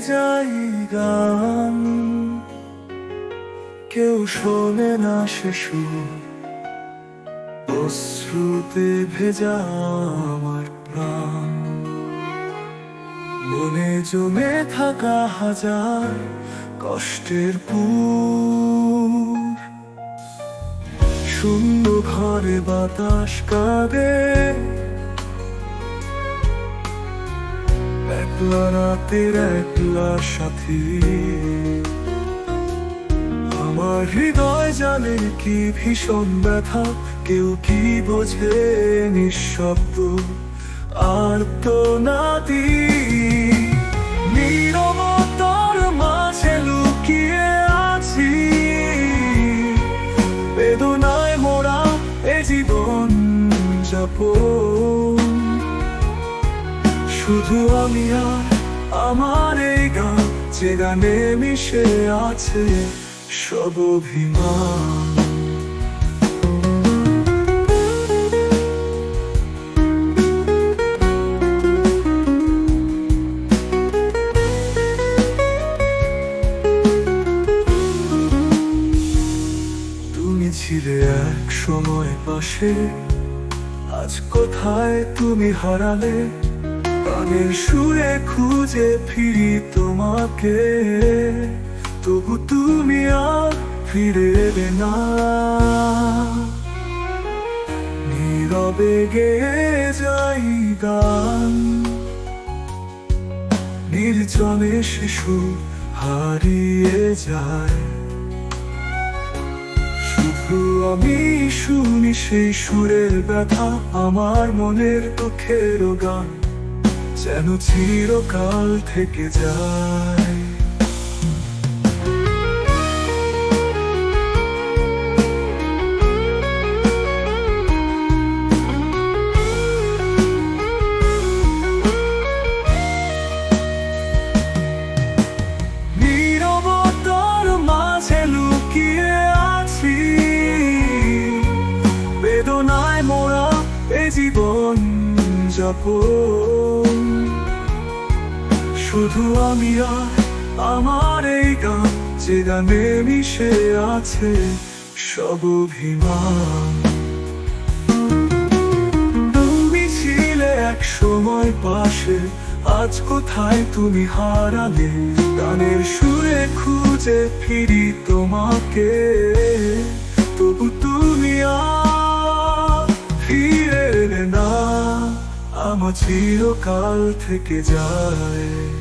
যাই গান? কেউ শোনে না সুর অশ্রুতে ভেজা আমার প্রাণ। মনে জমে থাকা হাজার কষ্টের পুর। শূন্য ঘরে বাতাস কাঁদে একলা রাতের একলা সাথী। আমার হৃদয় জানে কি ভীষণ ব্যথা, কেউ কি বোঝে নিঃশব্দ। আর তো নাতি নীরবতার মাঝে লুকিয়ে আছি। বেদনায় মোড়া এ জীবন যাপন। শুধু আমি আর আমার এই গান, যে গানে মিশে আছে সব অভিমান। ছিলে এক সময় পাশে, আজ কোথায় তুমি হারালে? গানের সুরে খুঁজে ফিরি তোমাকে। তবু তুমি আর ফিরে না। নীরবে গেয়ে যাই গান। নির্জনে শিশু হারিয়ে যায়। শুধু আমি শুনি সেই সুরের ব্যথা, আমার মনের দুঃখের গান। যেন চিরকাল থেকে যায়। জীবন। যাপন। শুধু আমি আর আমার এই গান যে গানে মিশে আছে সব অভিমান। তুমি ছিলে এক সময় পাশে, আজ কোথায় তুমি হারালে? গানের সুরে খুঁজে ফিরি তোমাকে। চিরকাল থেকে যায়।